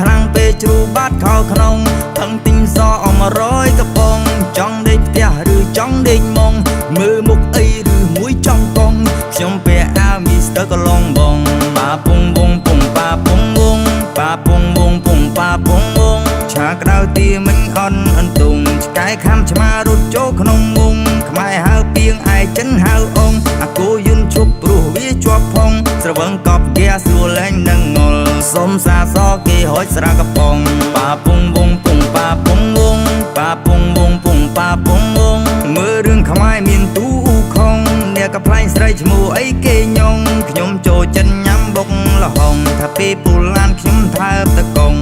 ខ្លាំងពេកជ្រូបាត់ខោក្នុងផឹងទិញសអម100កំប៉ុងចង់ដេកផ្ទះឬចង់ដេកមុងមើលមុខអីឬមួយចង់កងខ្ញុំពាក់អាវមីស្ទ័រកឡុងបងប៉ាពុងវងពុងប៉ាពុងវងប៉ាពុងវងពុងប៉ាពុងវងឆាក្តៅទាមិញអន់អន្ទុងឆ្កែខំឆ្មារត់ចូលក្នុងមុងខ្មែរហៅពីងឯចិនហៅអងអាគោយន្តឈប់ព្រោះវាជាប់ផង ស្រវឹងកប់ហ្គាសួរលែងនឹងងល់ សុំសាសគេហុចស្រាកំប៉ុងប៉ាពុងវងពុងប៉ាពុងវងប៉ាពុងវងពុងប៉ាពុងវងមើលរឿងខ្មែរមានទូខុងអ្នកកំប្លែងស្រីឈ្មោះអីគេញងខ្ញុំចូលចិនញ៉ាំបុកលហុងថាពេលពូឡានខ្ញុំថើបតកង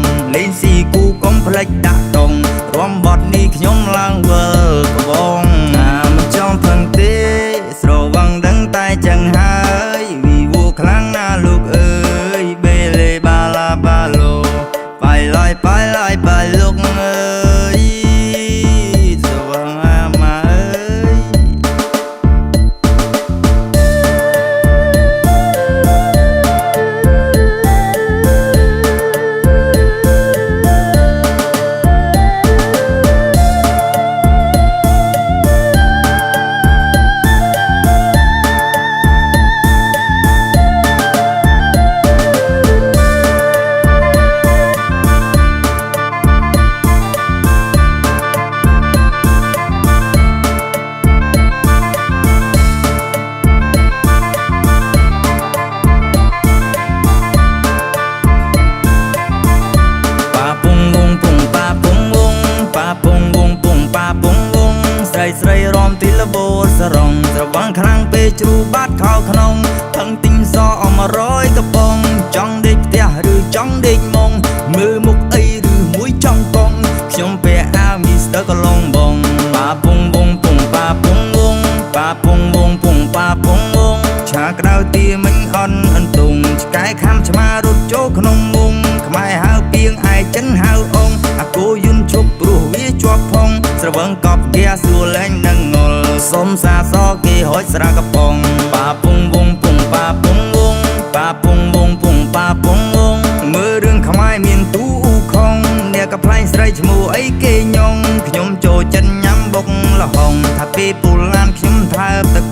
ស្រីស្រីរំទីលបូតសរងស្រវាំងខ្លាំងពេកជ្រូបាត់ខោក្នុងផឹងទិញសអម100កំប៉ុងចង់ដេកផ្ទះឬចង់ដេកមុងមើលមុខអីឬមួយចង់កងខ្ញុំពាក់អាវមីស្ទ័រកឡុងបងប៉ាពុងវងពុងប៉ាពុងវងប៉ាពុងវងពុងប៉ាពុងវងឆាក្តៅទាមិញអន់អន្ទុងឆ្កែខំឆ្មារត់ចូលក្នុងមុងខ្មែរហៅពីងឯចិនហៅអងអាគោយន្តឈប់ព្រោះវាជាប់ផងស្រវឹងកប់ហ្គាសួរលែងនឹងងល់ សុំសាសគេហុចស្រាកំប៉ុងប៉ាពុងវងពុងប៉ាពុងវងប៉ាពុងវងពុងប៉ាពុងវងមើលរឿងខ្មែរមានទូខុងអ្នកកំប្លែងស្រីឈ្មោះអីគេញងខ្ញុំចូលចិនញ៉ាំបុកលហុងថាពេលពូឡានខ្ញុំថើបតក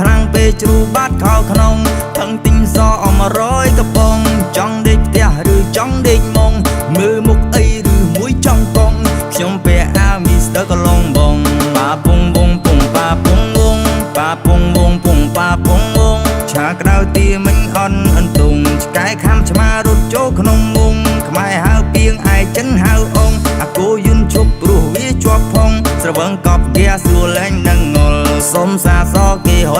ខ្លាំងពេកជ្រូបាត់ខោក្នុងផឹងទិញសអម100កំប៉ុងចង់ដេកផ្ទះឬចង់ដេកមុងមើលមុខអីឬមួយចង់កងខ្ញុំពាក់អាវមីស្ទ័រកឡុងបងប៉ាពុងវងពុងប៉ាពុងវងប៉ាពុងវងពុងប៉ាពុងវងឆាក្តៅទាមិញអន់អន្ទុងឆ្កែខំឆ្មារត់ចូលក្នុងមុងខ្មែរហៅពីងឯចិនហៅអងអាគោយន្តឈប់ព្រោះវាជាប់ផង ស្រវឹងកប់ហ្គាសួរលែងនឹងងល់សុំសាសគេហុ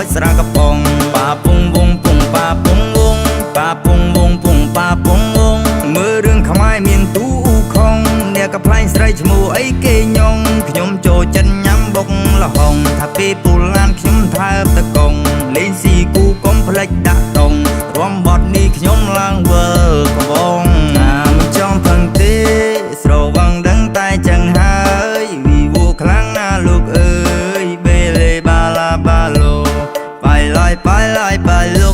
ចស្រាកំប៉ុងប៉ាពុងវងពុងប៉ាពុងវងប៉ាពុងវងពុងប៉ាពុងវងមើលរឿងខ្មែរមានទូអ៊ូខុងអ្នកកំ plaign ស្រីឈ្មោះអីគេញងខ្ញុំចូលចិត្តញ៉ាំបុកលហុងថាពេលពូឡានខ្ញុំថើបតកងលេងស៊ីគូកុំផ្លិចដាក់ដងរំបត់នេះខ្ញុំឡើងវើកំបងតាមចំផឹងទេស្រវឹងដឹងតែចឹងហើយវីវូខ្លាំងណាលោកអើយបេលេបាឡាបាឡា Bye bye bye.